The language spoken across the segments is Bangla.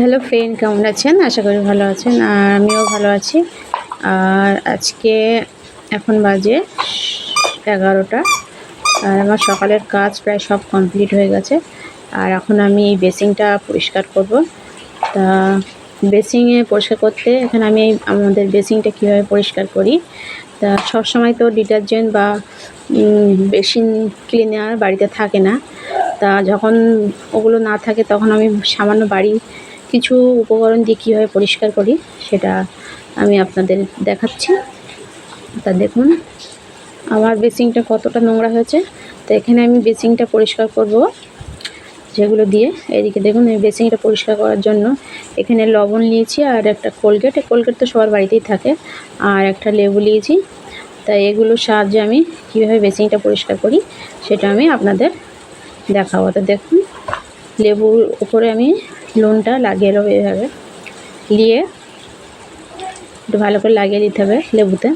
হ্যালো ফ্রেন্ড কেমন আছেন? আশা করি ভালো আছেন, আর আমিও ভালো আছি। আর আজকে এখন বাজে এগারোটা, আর আমার সকালের কাজ প্রায় সব কমপ্লিট হয়ে গেছে। আর এখন আমি এই বেসিংটা পরিষ্কার করব। তা বেসিংয়ে পরিষ্কার করতে এখানে আমি আমাদের বেসিংটা কীভাবে পরিষ্কার করি? তা সবসময় তো ডিটারজেন্ট বা বেসিন ক্লিনার বাড়িতে থাকে না। তা যখন ওগুলো না থাকে তখন আমি সামান্য বাড়ি কিছু উপকরণ দিয়ে কীভাবে পরিষ্কার করি সেটা আমি আপনাদের দেখাচ্ছি। তা দেখুন, আমার বেসিংটা কতটা নোংরা হয়েছে। তো এখানে আমি বেসিংটা পরিষ্কার করব, যেগুলো দিয়ে। এদিকে দেখুন এই বেসিংটা পরিষ্কার করার জন্য এখানে লবণ নিয়েছি আর একটা কোলগেট। কোলগেট তো সবার বাড়িতেই থাকে, আর একটা লেবু নিয়েছি। তাই এগুলোর সাহায্যে আমি কীভাবে বেসিংটা পরিষ্কার করি সেটা আমি আপনাদের দেখাবো। তো দেখুন, লেবুর উপরে আমি নুনটা লাগিয়ে নেব এভাবে নিয়ে একটু ভালো করে লাগিয়ে দিতে হবে লেবুতে।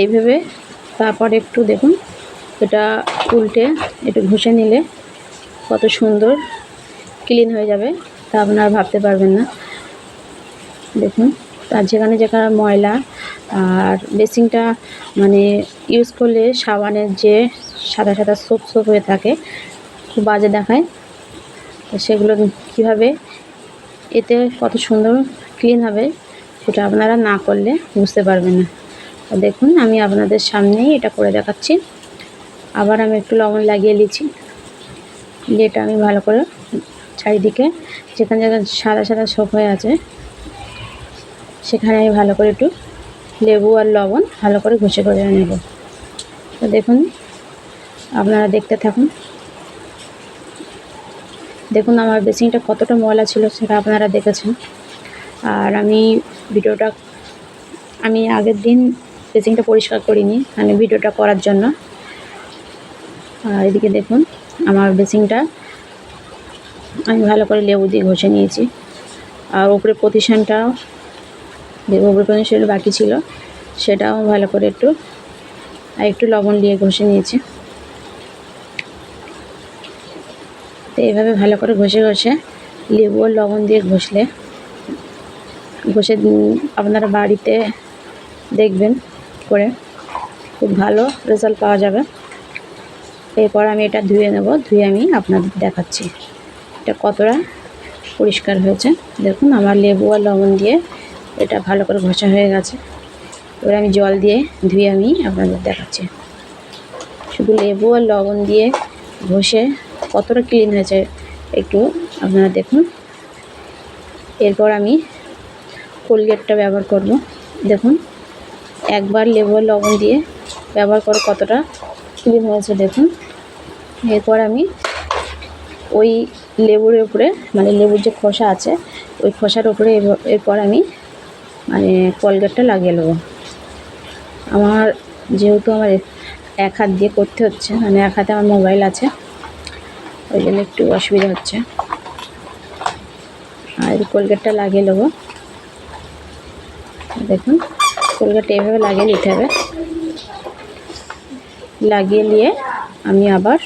এইভাবে তারপর একটু দেখুন এটা উল্টে একটু ঘষে নিলে কত সুন্দর ক্লিন হয়ে যাবে, তা আপনারা ভাবতে পারবেন না। দেখুন তার যেখানে যেখানে ময়লা আর বেসিংটা মানে ইউজ করলে সাবানের যে সাদা সাদা সোপ সোপ হয়ে থাকে, খুব বাজে দেখায়। সেগুলো কীভাবে? এতে কত সুন্দর ক্লিন হবে সেটা আপনারা না করলে বুঝতে পারবেন না। দেখুন, আমি আপনাদের সামনেই এটা করে দেখাচ্ছি। আবার আমি একটু লবণ লাগিয়ে নিচ্ছি। এটা আমি ভালো করে চারিদিকে যেখানে যেখানে সাদা সাদা সোপ হয়ে আছে, সেখানে আমি ভালো করে একটু লেবু আর লবণ ভালো করে ঘষে করে নেব। তো দেখুন, আপনারা দেখতে থাকুন। দেখুন, আমার বেসিংটা কতটা ময়লা ছিল সেটা আপনারা দেখেছেন। আর আমি ভিডিওটা, আমি আগের দিন বেসিংটা পরিষ্কার করিনি মানে ভিডিওটা করার জন্য। আর এদিকে দেখুন, আমার বেসিংটা আমি ভালো করে লেবু দিয়ে ঘষে নিয়েছি। আর উপরে প্রতিষ্ঠানটাও উপরে প্রতিষ্ঠান বাকি ছিল, সেটাও ভালো করে একটু, আর একটু লবণ দিয়ে ঘষে নিয়েছি। তো এইভাবে ভালো করে ঘষে ঘষে লেবু আর লবণ দিয়ে ঘষলে, ঘষে আপনারা বাড়িতে দেখবেন করে। খুব ভালো রেজাল্ট পাওয়া যাবে। এরপর আমি এটা ধুয়ে নেব, ধুয়ে আমি আপনাদের দেখাচ্ছি। এটা কতটা পরিষ্কার হয়েছে। দেখুন, আমার লেবু আর লবণ দিয়ে এটা ভালো করে ঘষা হয়ে গেছে। এবার আমি জল দিয়ে ধুয়ে আমি আপনাদের দেখাচ্ছি। শুধু লেবু আর লবণ দিয়ে ঘষে কতটা ক্লিন হয়েছে একটু আপনারা দেখুন। এরপর আমি কোলগেটটা ব্যবহার করব। দেখুন, একবার লেবু আর লবণ দিয়ে ব্যবহার করে কতটা ক্লিন হয়েছে দেখুন। এরপর আমি ওই লেবুর উপরে মানে লেবুর যে খোসা আছে, ওই খোসার উপরে এরপর আমি মানে কলগেটটা লাগিয়ে নেব। আমার যেহেতু আমার এক হাত দিয়ে করতে হচ্ছে মানে এক হাতে আমার মোবাইল আছে ওই জন্য একটু অসুবিধা হচ্ছে। আর কোলগেটটা লাগিয়ে নেব। দেখুন, কোলগেটটা এইভাবে লাগিয়ে নিতে হবে। লাগিয়ে নিয়ে আমি আবার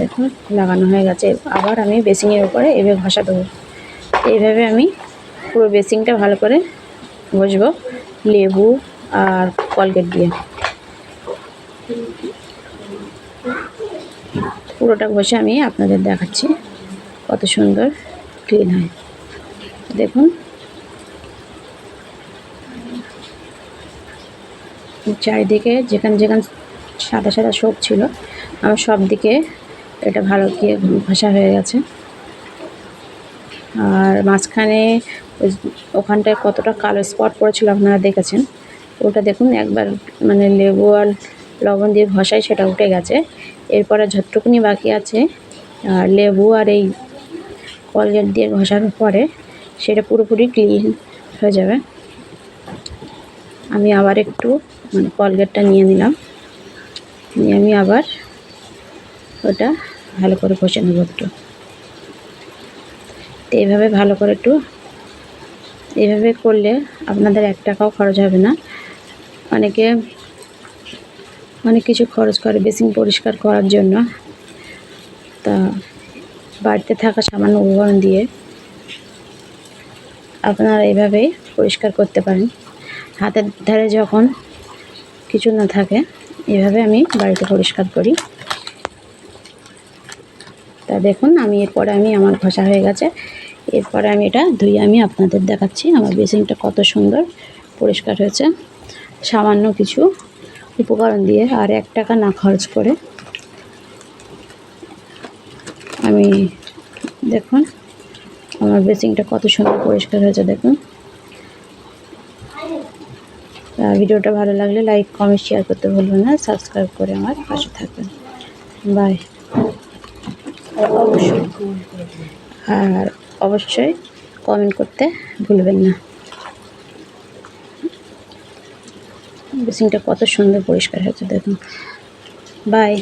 দেখুন, লাগানো হয়ে গেছে। আবার আমি বেসিংয়ের উপরে এভাবে ঘষা দেবো। এইভাবে আমি পুরো বেসিংটা ভালো করে ঘষবো, লেবু আর কলগেট দিয়ে। পুরোটা ঘষে আমি আপনাদের দেখাচ্ছি কত সুন্দর ক্লিন হয়। দেখুন। চারিদিকে যেখানে যেখানে সাদা সাদা শোক ছিল, আমার সব দিকে এটা ভালো গিয়ে ঘষা হয়ে গেছে। আর মাঝখানে ওখানটায় কতটা কালো স্পট পড়েছিল আপনারা দেখেছেন। ওটা দেখুন একবার মানে লেবু আর লবণ দিয়ে ঘষাই সেটা উঠে গেছে। এরপরে ঝটটুকুনি বাকি আছে, আর লেবু আর এই কলগেট দিয়ে ঘষানোর পরে সেটা পুরোপুরি ক্লিন হয়ে যাবে। আমি আবার একটু মানে কলগেটটা নিয়ে নিলাম। নিয়ে আমি আবার ওটা ভালো করে ঘষে নেব একটু। তো এইভাবে ভালো করে একটু এইভাবে করলে আপনাদের এক টাকাও খরচ হবে না। অনেকে অনেক কিছু খরচ করে, বেসিন পরিষ্কার করার জন্য। তা বাড়িতে থাকা সামান্য উপকরণ দিয়ে আপনারা এইভাবেই পরিষ্কার করতে পারেন। হাতের ধারে যখন কিছু না থাকে, এভাবে আমি বাড়িতে পরিষ্কার করি। তা দেখুন, আমি এরপরে আমি আমার ঘষা হয়ে গেছে। এরপরে আমি এটা ধুয়ে আমি আপনাদের দেখাচ্ছি। আমার বেসিনটা কত সুন্দর পরিষ্কার হয়েছে। সামান্য কিছু উপকরণ দিয়ে আর এক টাকা না খরচ করে আমি দেখুন, আমার বেসিনটা কত সুন্দর পরিষ্কার হয়েছে, দেখুন। ভিডিওটা ভালো লাগলে লাইক কমেন্ট শেয়ার করতে ভুলবেন না সাবস্ক্রাইব করে আমার পাশে থাকবেন। বাই অবশ্যই, আর অবশ্যই কমেন্ট করতে ভুলবেন না। বেসিনটা কত সুন্দর পরিষ্কার হয়েছে দেখুন। বাই